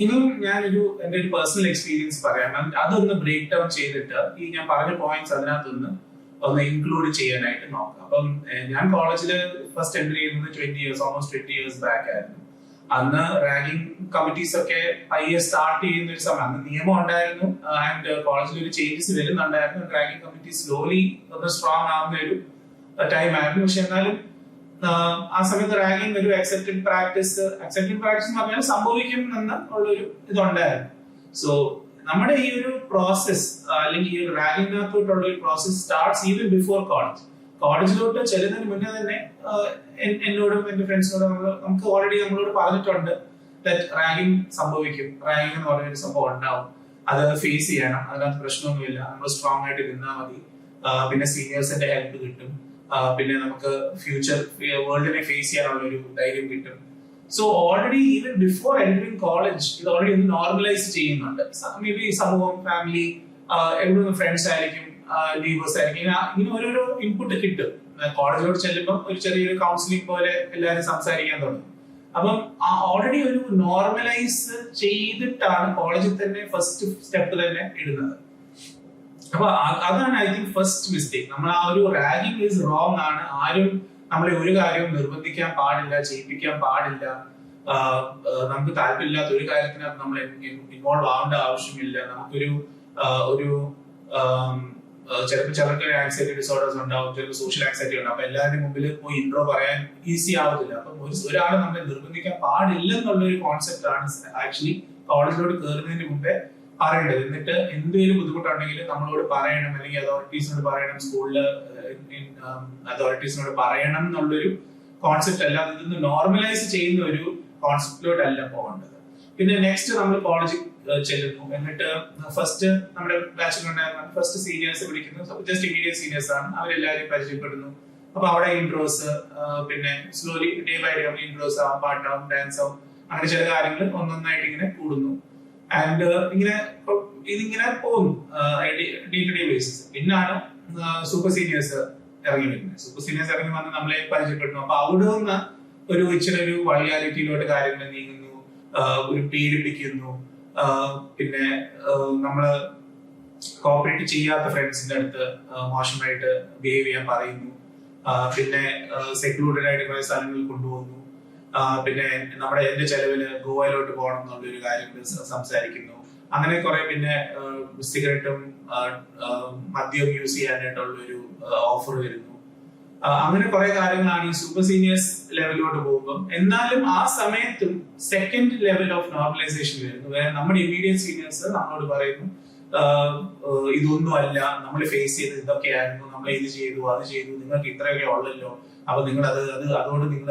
ഇനിയും ഞാനൊരു എന്റെ ഒരു പേഴ്സണൽ എക്സ്പീരിയൻസ് പറയാം. അത് അതൊന്ന് ബ്രേക്ക് ഡൗൺ ചെയ്തിട്ട് ഈ ഞാൻ പറഞ്ഞ പോയിന്റ്സ് അതിനകത്തൊന്ന് ഒന്ന് ഇൻക്ലൂഡ് ചെയ്യാനായിട്ട് നോക്കാം. അപ്പം ഞാൻ കോളേജിൽ ഫസ്റ്റ് എൻട്രി ചെയ്യുന്നത് twenty years almost twenty years back ആയിരുന്നു. അന്ന് റാങ്കിങ് കമ്മിറ്റീസ് ഒക്കെ പയ്യെ സ്റ്റാർട്ട് ചെയ്യുന്ന ഒരു സമയം അന്ന് നിയമം ഉണ്ടായിരുന്നു. ആൻഡ് കോളേജിൽ ഒരു ചേഞ്ചസ് വരുന്നുണ്ടായിരുന്നു. റാങ്കിങ് കമ്മിറ്റി സ്ലോലി ഒന്ന് സ്ട്രോങ് ആവുന്ന ഒരു ടൈം ആയിരുന്നു. പക്ഷെ എന്നാലും ആ സമയത്ത് റാങ്കിങ് ഒരു അക്സെപ്റ്റഡ് പ്രാക്ടീസ് അക്സെപ്റ്റഡ് പ്രാക്ടീസ് എന്ന് പറഞ്ഞാൽ സംഭവിക്കും എന്ന് ഉള്ളൊരു ഇതുണ്ടായിരുന്നു. സോ നമ്മുടെ ഈ ഒരു പ്രോസസ് അല്ലെങ്കിൽ ഈ ഒരു റാങ്കിങ്ങിനകത്തോട്ടുള്ള ഒരു process starts even before college കോളേജിലോട്ട് ചെല്ലുന്നതിന് മുന്നേ തന്നെ എന്നോടും എന്റെ ഫ്രണ്ട്സിനോടും നമ്മൾ നമുക്ക് ഓൾറെഡി നമ്മളോട് പറഞ്ഞിട്ടുണ്ട് റാങ്കിങ് സംഭവിക്കും. റാങ്കിങ് എന്ന് പറഞ്ഞൊരു സംഭവം ഉണ്ടാവും. അത് ഫേസ് ചെയ്യണം. അതിനകത്ത് പ്രശ്നമൊന്നുമില്ല. നമ്മൾ സ്ട്രോങ് ആയിട്ട് നിന്നാൽ മതി. പിന്നെ സീനിയേഴ്സിന്റെ ഹെൽപ്പ് കിട്ടും. പിന്നെ നമുക്ക് ഫ്യൂച്ചർ വേൾഡിനെ ഫേസ് ചെയ്യാനുള്ള ഒരു ധൈര്യം കിട്ടും. So already even before entering college ഇത് ഓൾറെഡി ഒന്ന് നോർമലൈസ് ചെയ്യുന്നുണ്ട്. മേ ബി സമൂഹം ഫാമിലി എവിടെ ഫ്രണ്ട്സ് ആയിരിക്കും ലീവേഴ്സ് ആയിരിക്കും ഇങ്ങനെ ഓരോരോ ഇൻപുട്ട് കിട്ടും. കോളേജിലോട്ട് ചെല്ലുമ്പോൾ ഒരു ചെറിയൊരു കൗൺസിലിംഗ് പോലെ എല്ലാവരും സംസാരിക്കാൻ തുടങ്ങും. അപ്പം ഓൾറെഡി ഒരു നോർമലൈസ് ചെയ്തിട്ടാണ് കോളേജിൽ തന്നെ ഫസ്റ്റ് സ്റ്റെപ്പ് തന്നെ ഇടുന്നത്. അപ്പൊ അതാണ് ഐ തിങ്ക് ഫസ്റ്റ് മിസ്റ്റേക്ക് നമ്മൾ ആ ഒരു റാഗിങ് ഈസ് റോങ് ആണ്. ആരും നമ്മളെ ഒരു കാര്യവും നിർബന്ധിക്കാൻ പാടില്ല ചെയ്യിപ്പിക്കാൻ പാടില്ല. നമുക്ക് താല്പര്യമില്ലാത്ത ഒരു കാര്യത്തിനകത്ത് നമ്മൾ ഇൻവോൾവ് ആവേണ്ട ആവശ്യമില്ല. നമുക്കൊരു ഒരു ചിലപ്പോൾ ചിലർക്ക് ആൻസൈറ്റി ഡിസോർഡേഴ്സ് ഉണ്ടാവും ചിലപ്പോൾ സോഷ്യൽ ആൻസൈറ്റി ഉണ്ടാവും. അപ്പൊ എല്ലാവരുടെയും മുമ്പിൽ പോയി ഇൻട്രോ പറയാൻ ഈസി ആവത്തില്ല. അപ്പൊ ഒരാളെ നമ്മളെ നിർബന്ധിക്കാൻ പാടില്ല എന്നുള്ള ഒരു കോൺസെപ്റ്റ് ആണ് ആക്ച്വലി കോളേജിലോട്ട് കയറുന്നതിന് മുമ്പേ പറയേണ്ടത്. എന്നിട്ട് എന്തെങ്കിലും ബുദ്ധിമുട്ടുണ്ടെങ്കിൽ നമ്മളോട് പറയണം. അല്ലെങ്കിൽ അതോറിറ്റീസിനോട് പറയണം. സ്കൂളിൽ അതോറിറ്റീസിനോട് പറയണം എന്നുള്ളൊരു കോൺസെപ്റ്റ് അല്ല. ഇതൊന്ന് നോർമലൈസ് ചെയ്യുന്ന ഒരു കോൺസെപ്റ്റിലോട്ടല്ല പോകേണ്ടത്. പിന്നെ നെക്സ്റ്റ് നമ്മൾ കോളേജിൽ ചെല്ലുന്നു. എന്നിട്ട് ഫസ്റ്റ് നമ്മുടെ ബാച്ചിലുണ്ടായിരുന്ന ഫസ്റ്റ് സീനിയേഴ്സ് വിളിക്കുന്നു. ജസ്റ്റ് ഇമീഡിയറ്റ് സീനിയേഴ്സ് ആണ്. അവരെല്ലാവരും പരിചയപ്പെടുന്നു. അപ്പൊ അവിടെ ഇൻട്രോസ് പിന്നെ slowly day by day intros ആവും പാട്ടാവും ഡാൻസ് ആവും. അങ്ങനെ ചില കാര്യങ്ങൾ ഒന്നൊന്നായിട്ട് ഇങ്ങനെ കൂടുന്നു. ആൻഡ് ഇങ്ങനെ ഇപ്പൊ ഇതിങ്ങനെ പോകും ഡേ ടു ഡേ ബേസിസ് പിന്നാണ് സൂപ്പർ സീനിയേഴ്സ് ഇറങ്ങി വരുന്നത് സൂപ്പർ സീനിയേഴ്സ് ഇറങ്ങി വന്ന് നമ്മളെ പരിചയപ്പെടുന്നു. അപ്പൊ അവിടെ നിന്ന് ഒരു ഇച്ചിരി ഒരു വൾഗാലിറ്റിയിലോട്ട് കാര്യങ്ങൾ നീങ്ങുന്നു. ഒരു പീഡിപ്പിക്കുന്നു പിന്നെ നമ്മൾ കോപ്പറേറ്റ് ചെയ്യാത്ത ഫ്രണ്ട്സിന്റെ അടുത്ത് മോശമായിട്ട് ബിഹേവ് ചെയ്യാൻ പറയുന്നു. പിന്നെ സെക്ലൂഡഡ് ആയിട്ട് കുറെ സ്ഥലങ്ങളിൽ കൊണ്ടുപോകുന്നു പിന്നെ നമ്മുടെ എന്റെ ചെലവിൽ ഗോവയിലോട്ട് പോകണം എന്നുള്ള ഒരു കാര്യം സംസാരിക്കുന്നു. അങ്ങനെ കുറെ പിന്നെ സിഗരറ്റും മദ്യം യൂസ് ചെയ്യാനായിട്ടുള്ള ഒരു ഓഫർ വരുന്നു. അങ്ങനെ കുറെ കാര്യങ്ങളാണ് ഈ സൂപ്പർ സീനിയേഴ്സ് ലെവലിലോട്ട് പോകുമ്പോൾ എന്നാലും ആ സമയത്തും സെക്കൻഡ് ലെവൽ ഓഫ് നോർമലൈസേഷൻ വരുന്നു. നമ്മുടെ ഇമ്മീഡിയറ്റ് സീനിയേഴ്സ് നമ്മളോട് പറയുന്നു ഇതൊന്നും അല്ല നമ്മൾ ഫേസ് ചെയ്ത് ഇതൊക്കെയായിരുന്നു നമ്മൾ ഇത് ചെയ്തു അത് ചെയ്തു നിങ്ങൾക്ക് ഇത്രയൊക്കെ ഉള്ളല്ലോ. അപ്പൊ നിങ്ങൾ അത് അത് അതുകൊണ്ട് നിങ്ങൾ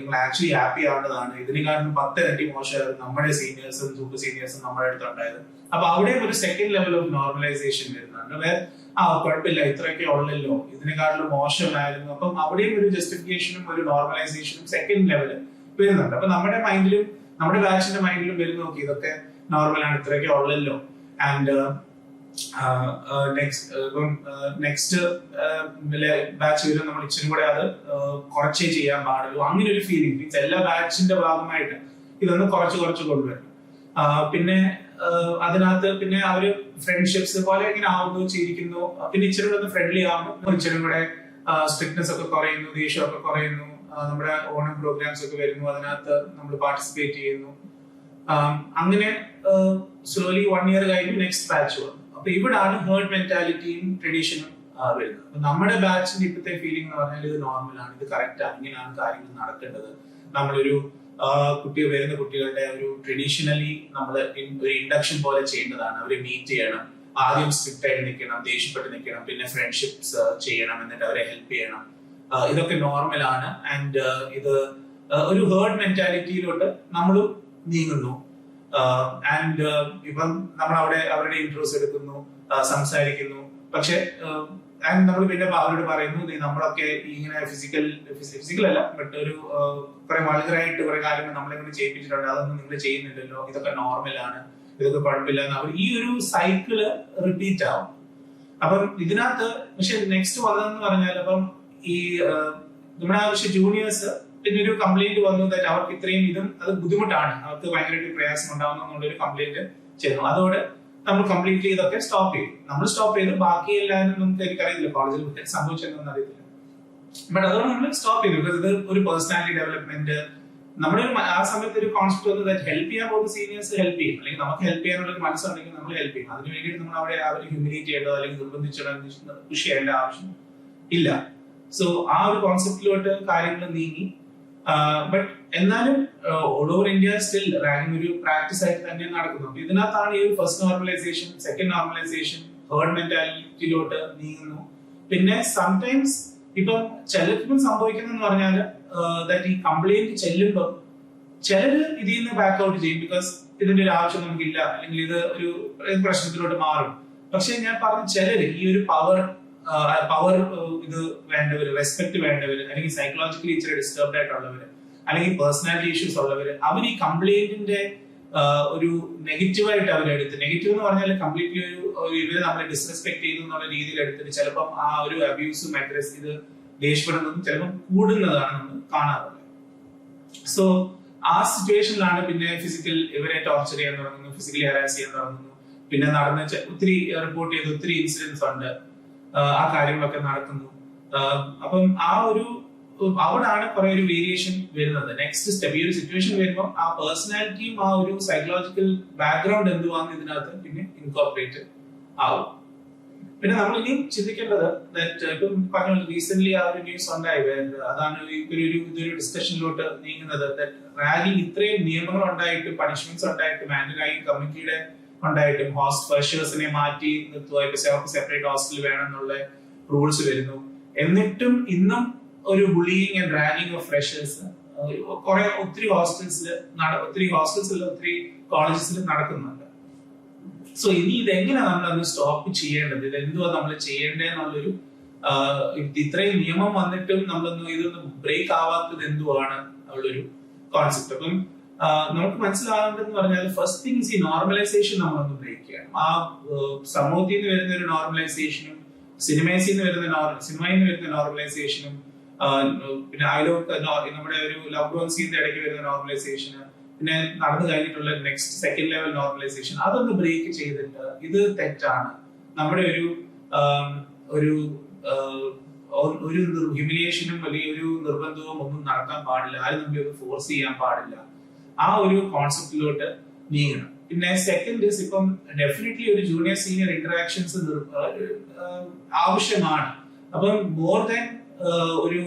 നിങ്ങൾ ആക്ച്വലി ഹാപ്പി ആവേണ്ടതാണ്. ഇതിനെക്കാളും പത്തിരട്ടി മോശമായിരുന്നു നമ്മുടെ സീനിയേഴ്സും സൂപ്പർ സീനിയേഴ്സും നമ്മുടെ അടുത്ത് ഉണ്ടായത് അപ്പൊ അവിടെ ഒരു സെക്കൻഡ് ലെവൽ ഓഫ് നോർമലൈസേഷൻ വരുന്നുണ്ട്. ആ കുഴപ്പമില്ല ഇത്രയൊക്കെ ഉള്ളല്ലോ. ഇതിനെക്കാട്ടിലും മോശമായിരുന്നു. അപ്പം അവിടെയും ഒരു ജസ്റ്റിഫിക്കേഷനും ഒരു നോർമലൈസേഷനും സെക്കൻഡ് ലെവൽ വരുന്നുണ്ട്. അപ്പൊ നമ്മുടെ മൈൻഡിലും നമ്മുടെ ബാച്ചിന്റെ മൈൻഡിലും വരുന്നു നോക്കി ഇതൊക്കെ നോർമലാണ് ഇത്രയൊക്കെ ഉള്ളല്ലോ. ആൻഡ് നെക്സ്റ്റ് ബാച്ച് വരും നമ്മൾ ഇച്ചിരി കൂടെ അത് കുറച്ചേ ചെയ്യാൻ പാടുള്ളൂ. അങ്ങനെ ഒരു ഫീലിംഗ് മീൻസ് എല്ലാ ബാച്ചിന്റെ ഭാഗമായിട്ട് ഇതൊന്ന് കുറച്ച് കുറച്ച് കൊണ്ടുവരും പിന്നെ അതിനകത്ത് പിന്നെ അവർ ഫ്രണ്ട്ഷിപ്സ് പോലെ ഇങ്ങനെ ആവുന്നു ചിരിക്കുന്നു. പിന്നെ ഇച്ചിരി കൂടെ ഒന്ന് ഫ്രണ്ട്ലി ആവുന്നു. ഇച്ചിരി കൂടെ സ്ട്രിക്ട്നെസ് ഒക്കെ കുറയുന്നു ദേഷ്യം ഒക്കെ കുറയുന്നു. നമ്മുടെ ഓണം പ്രോഗ്രാംസ് ഒക്കെ വരുന്നു അതിനകത്ത് നമ്മൾ പാർട്ടിസിപ്പേറ്റ് ചെയ്യുന്നു. അങ്ങനെ സ്ലോലി വൺ ഇയർ കഴിഞ്ഞു നെക്സ്റ്റ് ബാച്ച് വന്നു. അപ്പൊ ഇവിടാണ് ഹേർഡ് മെന്റാലിറ്റിയും ട്രഡീഷനും വരുന്നത്. നമ്മുടെ ബാച്ചിന്റെ ഇപ്പോഴത്തെ ഫീലിംഗ് എന്ന് പറഞ്ഞാൽ ഇത് നോർമലാണ് ഇത് കറക്റ്റ് ആണ് ഇങ്ങനെയാണ് കാര്യങ്ങൾ നടക്കേണ്ടത്. നമ്മളൊരു കുട്ടി വരുന്ന കുട്ടികളുടെ ഒരു ട്രഡീഷണലി നമ്മൾ ഒരു ഇൻഡക്ഷൻ പോലെ ചെയ്യേണ്ടതാണ്. അവരെ മീറ്റ് ചെയ്യണം. ആദ്യം സ്ട്രിക്റ്റ് ആയിട്ട് നിൽക്കണം ദേഷ്യപ്പെട്ട് നിൽക്കണം പിന്നെ ഫ്രണ്ട്ഷിപ്സ് ചെയ്യണം എന്നിട്ട് അവരെ ഹെൽപ്പ് ചെയ്യണം. ഇതൊക്കെ നോർമലാണ് ആൻഡ് ഇത് ഒരു ഹേർഡ് മെന്റാലിറ്റിയിലോട്ട് നമ്മൾ നീങ്ങുന്നു. ആൻഡ് ഇപ്പം നമ്മൾ അവിടെ അവരുടെ ഇൻട്രോസ് എടുക്കുന്നു. സംസാരിക്കുന്നു. പക്ഷെ നമ്മൾ പിന്നെ അവരോട് പറയുന്നു നമ്മളൊക്കെ ഇങ്ങനെ ഫിസിക്കൽ ഫിസിക്കൽ അല്ല ബട്ട് ഒരു കുറെ വളരായിട്ട് കുറെ കാര്യങ്ങൾ നമ്മളെ കൊണ്ട് ചെയ്യിപ്പിച്ചിട്ടുണ്ട് അതൊന്നും നിങ്ങൾ ചെയ്യുന്നില്ലല്ലോ ഇതൊക്കെ നോർമലാണ് ഇതൊക്കെ കുഴപ്പമില്ല അവർ ഈ ഒരു സൈക്കിൾ റിപ്പീറ്റ് ആവും. അപ്പം ഇതിനകത്ത് പക്ഷെ നെക്സ്റ്റ് വന്നതെന്ന് പറഞ്ഞാൽ അപ്പം ഈ നമ്മുടെ പക്ഷെ ജൂനിയേഴ്സ് പിന്നെ ഒരു കംപ്ലൈന്റ് വന്നു ദാറ്റ് അവർക്ക് ഇത്രയും ഇതും അത് ബുദ്ധിമുട്ടാണ് അവർക്ക് ഭയങ്കരമായിട്ട് പ്രയാസം ഉണ്ടാവുന്നു എന്നുള്ളൊരു കംപ്ലൈന്റ് ചെയ്യുന്നു അതോടെ നമ്മൾ കംപ്ലീറ്റ്ലി ഇതൊക്കെ സ്റ്റോപ്പ് ചെയ്തു. നമ്മൾ സ്റ്റോപ്പ് ചെയ്തു. ബാക്കി എല്ലാവരും നമുക്ക് എനിക്കറിയില്ല കോളേജിൽ സംഭവിച്ചതെന്നൊന്നും അറിയത്തില്ല. ബട്ട് അതുകൊണ്ട് നമ്മൾ സ്റ്റോപ്പ് ചെയ്തു. ബിക്കോസ് ഇത് ഒരു പേഴ്സണാലിറ്റി ഡെവലപ്മെന്റ് നമ്മുടെ ഒരു ആ സമയത്ത് ഒരു കോൺസെപ്റ്റ് വന്നത് ഹെൽപ്പ് ചെയ്യാൻ പോകുന്ന സീനിയേഴ്സ് ഹെൽപ്പ് ചെയ്യും. അല്ലെങ്കിൽ നമുക്ക് ഹെൽപ്പ് ചെയ്യാനുള്ള ഒരു മനസ്സുണ്ടെങ്കിൽ നമ്മൾ ഹെൽപ്പ് ചെയ്യും. അതിന് വേണ്ടിയിട്ട് നമ്മൾ അവിടെ അവരെ ഹ്യൂമിലേറ്റ് ചെയ്യേണ്ടോ അല്ലെങ്കിൽ നിർബന്ധിച്ചിടോ പുഷ് ചെയ്യേണ്ട ആവശ്യം ഇല്ല. സോ ആ ഒരു കോൺസെപ്റ്റിലോട്ട് കാര്യങ്ങൾ നീങ്ങി. ബട്ട് എന്നാലും all over India still ranking ഒരു പ്രാക്ടീസ് ആയിട്ട് തന്നെ നടക്കുന്നു അപ്പൊ ഇതിനകത്താണ് ഈ first normalisation second normalisation herd മെന്റാലിറ്റിയിലോട്ട് നീങ്ങുന്നു. പിന്നെ സംടൈംസ് ഇപ്പം ചിലർക്കും സംഭവിക്കുന്നതെന്ന് പറഞ്ഞാൽ ദാറ്റ് ഈ കംപ്ലൈന്റ് ചെല്ലുമ്പോൾ ചിലര് ഇതിൽ നിന്ന് ബാക്ക് ഔട്ട് ചെയ്യും ബിക്കോസ് ഇതിന്റെ ഒരു ആവശ്യം നമുക്കില്ല അല്ലെങ്കിൽ ഇത് ഒരു ഒരു പ്രശ്നത്തിലോട്ട് മാറും. പക്ഷെ ഞാൻ പറഞ്ഞ ചിലര് ഈ ഒരു പവർ പവർ ഇത് വേണ്ടവര് റെസ്പെക്ട് വേണ്ടവര് അല്ലെങ്കിൽ സൈക്കോളജിക്കലി ഇച്ചിരി ഡിസ്റ്റർബ് ആയിട്ടുള്ളവര് അല്ലെങ്കിൽ പേഴ്സണാലിറ്റി ഇഷ്യൂസ് ഉള്ളവർ അവർ ഈ കംപ്ലൈന്റിന്റെ ഒരു നെഗറ്റീവായിട്ട് അവരെടുത്ത് നെഗറ്റീവ് എന്ന് പറഞ്ഞാൽ കംപ്ലീറ്റ്ലി ഒരു ഇവരെ നമ്മളെ ഡിസ്റെസ്പെക്ട് ചെയ്തു എന്നുള്ള രീതിയിൽ എടുത്തിട്ട് ചിലപ്പം ആ ഒരു അബ്യൂസ് അഗ്രസ് ഇത് ദേഷ്യപ്പെടുന്നതും ചിലപ്പം കൂടുന്നതാണ് നമ്മൾ കാണാറുള്ളത്. സോ ആ സിറ്റുവേഷനിലാണ് പിന്നെ ഫിസിക്കൽ ഇവരെ ടോർച്ചർ ചെയ്യാൻ തുടങ്ങുന്നു ഫിസിക്കലി ഹരാസ് ചെയ്യാൻ തുടങ്ങുന്നു. പിന്നെ നടന്ന ഒത്തിരി റിപ്പോർട്ട് ചെയ്ത ഒത്തിരി ഇൻസിഡൻസ് ഉണ്ട് ആ കാര്യങ്ങളൊക്കെ നടക്കുന്നു അപ്പം ആ ഒരു അവിടാണ് കുറെ ഒരു വേരിയേഷൻ വരുന്നത്. നെക്സ്റ്റ് സ്റ്റെപ്പ് ഈ ഒരു സിറ്റുവേഷൻ വരുമ്പോൾ ആ പേഴ്സണാലിറ്റിയും ആ ഒരു സൈക്കോളജിക്കൽ ബാക്ക്ഗ്രൗണ്ട് എന്തുവാന്ന് ഇതിനകത്ത് പിന്നെ ഇൻകോർപ്പറേറ്റ് ആവും. പിന്നെ നമ്മൾ ഇനിയും ചിന്തിക്കേണ്ടത് ഇപ്പം പറഞ്ഞു റീസെന്റ് ആ ഒരു ന്യൂസ് ഉണ്ടായി. അതാണ് ഒരു ഇതൊരു ഡിസ്കഷനിലോട്ട് നീങ്ങുന്നത്. റാലി ഇത്രയും നിയമങ്ങൾ ഉണ്ടായിട്ട് പണിഷ്മെന്റ്സ് ഉണ്ടായിട്ട് മാൻഡലായി കമ്മിറ്റിയുടെ ഉണ്ടായിട്ടും ഹോസ്റ്റ് മാറ്റി നിർത്തുക ഇപ്പൊ സെപ്പറേറ്റ് ഹോസ്റ്റൽ വേണം എന്നുള്ള റൂൾസ് വരുന്നു. എന്നിട്ടും ഇന്നും ഒരു bullying and ragging of freshers കുറെ ഒത്തിരി ഹോസ്റ്റൽസിൽ ഒത്തിരി ഹോസ്റ്റൽസിൽ ഒത്തിരി കോളേജസിൽ നടക്കുന്നുണ്ട്. സോ ഇനി ഇതെങ്ങനെ നമ്മൾ അത് സ്റ്റോപ്പ് ചെയ്യേണ്ടത് ഇത് എന്തുവാ നമ്മൾ ചെയ്യേണ്ടതെന്നുള്ളൊരു ഇത്രയും നിയമം വന്നിട്ടും നമ്മളൊന്നും ഇതൊന്നും ബ്രേക്ക് ആവാത്തത് എന്തുവാണ് ഉള്ളൊരു കോൺസെപ്റ്റ് അപ്പം നമുക്ക് മനസ്സിലാകേണ്ടതെന്ന് പറഞ്ഞാൽ ഫസ്റ്റ് തിങ്സ് ഈ നോർമലൈസേഷൻ നമ്മളൊന്ന് ബ്രേക്ക് ചെയ്യണം. ആ സമൂഹത്തിൽ നിന്ന് വരുന്ന ഒരു നോർമലൈസേഷനും സിനിമയിൽ നിന്ന് വരുന്ന സിനിമയിൽ നിന്ന് വരുന്ന നോർമലൈസേഷനും പിന്നെ അയലോക്ക് നമ്മുടെ ഒരു ലവ് വൺസിന്റെ ഇടയ്ക്ക് വരുന്ന നോർമലൈസേഷന് പിന്നെ നടന്നു കഴിഞ്ഞിട്ടുള്ള നെക്സ്റ്റ് സെക്കൻഡ് ലെവൽ നോർമലൈസേഷൻ അതൊന്ന് ബ്രേക്ക് ചെയ്തിട്ട് ഇത് തെറ്റാണ്. നമ്മുടെ ഒരു ഒരു ഒരു ഹ്യൂമിലിയേഷനും അല്ലെങ്കിൽ ഒരു നിർബന്ധവും ഒന്നും നടക്കാൻ പാടില്ല. ആരും നമ്മളെ ഫോഴ്സ് ചെയ്യാൻ പാടില്ല. ആ ഒരു കോൺസെപ്റ്റിലോട്ട് നീങ്ങണം. പിന്നെ സെക്കൻഡ് ഇപ്പം ഡെഫിനറ്റ്ലി ഒരു ജൂനിയർ സീനിയർ ഇന്ററാക്ഷൻസ് ആവശ്യമാണ്. അപ്പം മോർ ദാൻ ഒരു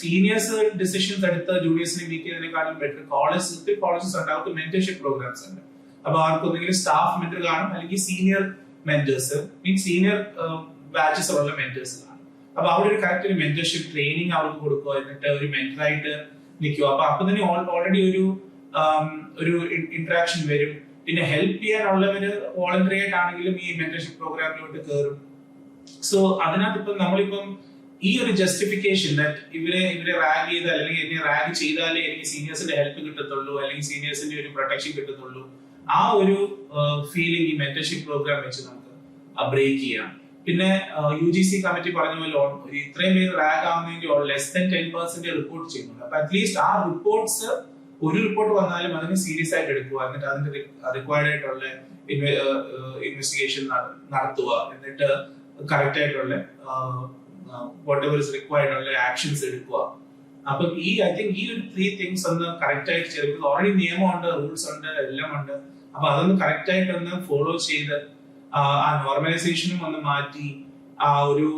സീനിയേഴ്സ് ഡിസിഷൻസ് എടുത്ത് ജൂനിയേഴ്സിനെ മീറ്റ് ചെയ്യുന്നതിനെക്കാളും ബെറ്റർ കോളേജ് ഒത്തിരി കോളേജസ് ഉണ്ട്. അവർക്ക് മെന്റർഷിപ്പ് പ്രോഗ്രാംസ് ഉണ്ട്. അപ്പൊ അവർക്ക് ഒന്നെങ്കിലും സ്റ്റാഫ് മെന്റർ കാണും അല്ലെങ്കിൽ senior mentors means senior batches ഉള്ള മെന്റേഴ്സ് കാണും. അപ്പൊ അവിടെ ഒരു കറക്റ്റ് ഒരു മെന്റർഷിപ്പ് ട്രെയിനിങ് അവർക്ക് കൊടുക്കുക എന്നിട്ട് ഒരു മെന്ററായിട്ട് നിൽക്കുക. അപ്പൊ അപ്പൊ തന്നെ ഓൾറെഡി ഒരു ഒരു ഇന്ററാക്ഷൻ വരും. പിന്നെ ഹെൽപ്പ് ചെയ്യാനുള്ളവര് വോളണ്ടറി ആയിട്ടാണെങ്കിലും ഈ മെന്റർഷിപ്പ് പ്രോഗ്രാമിലോട്ട് കയറും സോ അതിനകത്ത് ഇപ്പം നമ്മളിപ്പം ഈ ഒരു ജസ്റ്റിഫിക്കേഷൻ ദാറ്റ് ഇവരെ ഇവരെ റാഗ് ചെയ്ത അല്ലെങ്കിൽ എന്നെ റാഗ് ചെയ്താലേ എനിക്ക് സീനിയേഴ്സിന്റെ ഹെൽപ്പ് കിട്ടത്തുള്ളൂ അല്ലെങ്കിൽ സീനിയേഴ്സിന്റെ ഒരു പ്രൊട്ടക്ഷൻ കിട്ടത്തുള്ളൂ ആ ഒരു ഫീലിംഗ് ഈ മെന്റർഷിപ്പ് പ്രോഗ്രാം വെച്ച് നമുക്ക് ബ്രേക്ക് ചെയ്യാം. പിന്നെ യു ജി സി കമ്മിറ്റി പറഞ്ഞ പോലെ ഇത്രയും പേര് rag ആവുന്നതിന്റെ less than ten percent report ചെയ്യുന്നുണ്ട്. അപ്പൊ അറ്റ്ലീസ്റ്റ് ആ റിപ്പോർട്ട്സ് ഒരു റിപ്പോർട്ട് വന്നാലും അതിനെ സീരിയസ് ആയിട്ട് എടുക്കുക. എന്നിട്ട് അതിന്റെ റിക്വയർഡ് ആയിട്ടുള്ള ഇൻവെസ്റ്റിഗേഷൻ നടത്തുക. എന്നിട്ട് കറക്റ്റ് ആയിട്ടുള്ള വാട്ട് എവർ ഇസ് റിക്വയർഡ് അല്ലെങ്കിൽ ആക്ഷൻസ് എടുക്കുക. അപ്പം ഈ ഐ തിങ്ക് ഈ ഒരു ത്രീ തിങ്സ് ഒന്ന് കറക്റ്റ് ആയിട്ട് ചെയ്ത് ഓൾറെഡി നിയമമുണ്ട് റൂൾസ് ഉണ്ട് എല്ലാം ഉണ്ട്. അപ്പൊ അതൊന്ന് കറക്റ്റ് ആയിട്ട് ഒന്ന് ഫോളോ ചെയ്ത് ആ നോർമലൈസേഷനും ഒന്ന് മാറ്റി ആ ഒരു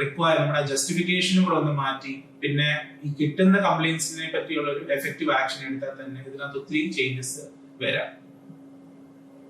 റിക്വയർ നമ്മുടെ ജസ്റ്റിഫിക്കേഷനും കൂടെ ഒന്ന് മാറ്റി പിന്നെ ഈ കിട്ടുന്ന കംപ്ലൈൻസിനെ പറ്റിയുള്ള ഒരു എഫക്റ്റീവ് ആക്ഷൻ എടുത്താൽ തന്നെ ഇതിനകത്ത് ഒത്തിരി ചേഞ്ചസ് വരാം.